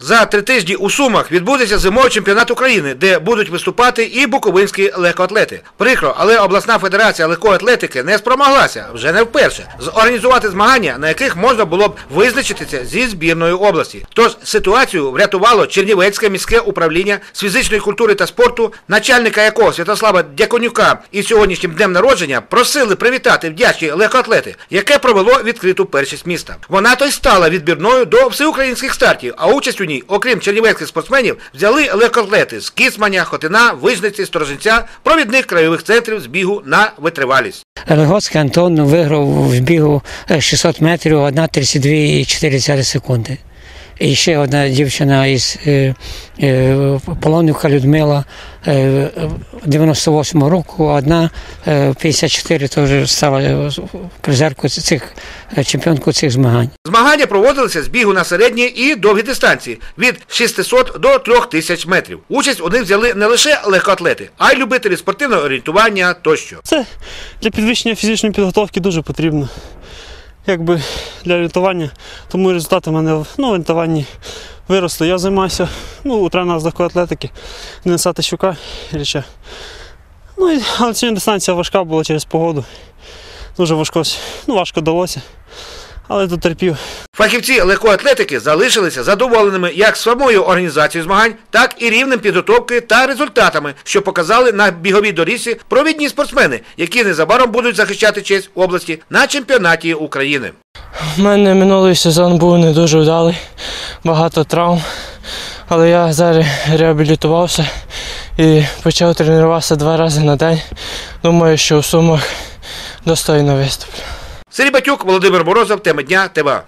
За три тижні у Сумах відбудеться зимовий чемпіонат України, де будуть виступати і буковинські легкоатлети. Прикро, але обласна федерація легкої атлетики не спромоглася вже не вперше зорганізувати змагання, на яких можна було б визначитися зі збірною області. Тож ситуацію врятувало Чернівецьке міське управління з фізичної культури та спорту, начальника якого Святослава Дяконюка із сьогоднішнім днем народження просили привітати вдячні легкоатлети, яке провело відкриту першість міста. Вона то й стала відбірною до всеукраїнських стартів, а участь у ній, окрім чернівецьких спортсменів, взяли легкоатлети з Кисманя, Хотина, Вижниці, Сторожинця, провідних краєвих центрів з бігу на витривалість. Легоцький Антон виграв в бігу е, 600 метрів 1,32,4 секунди. І ще одна дівчина із е, е, Полонівка Людмила е, 98 року, одна е, 54 теж стала е, призеркою цих е, чемпіонкою цих змагань. Змагання проводилися з бігу на середні і довгі дистанції від 600 до 3000 метрів. Участь у них взяли не лише легкоатлети, а й любителі спортивного орієнтування тощо. Це для підвищення фізичної підготовки дуже потрібно. Якби для орієнтування, тому результати в мене ну, в орієнтуванні виросли. Я займаюся ну, у тренера з легкої атлетики Дениса Тищука. Ілліча. Ну, і, але сьогодні дистанція важка була через погоду. Дуже важко, ну, важко далося. Але дотерпів. Фахівці легкої атлетики залишилися задоволеними як самою організацією змагань, так і рівнем підготовки та результатами, що показали на біговій доріжці провідні спортсмени, які незабаром будуть захищати честь області на чемпіонаті України. У мене минулий сезон був не дуже вдалий, багато травм. Але я зараз реабілітувався і почав тренуватися два рази на день. Думаю, що у сумах достойно виступлю. Сергій Батюк, Володимир Морозов, тема дня ТВА.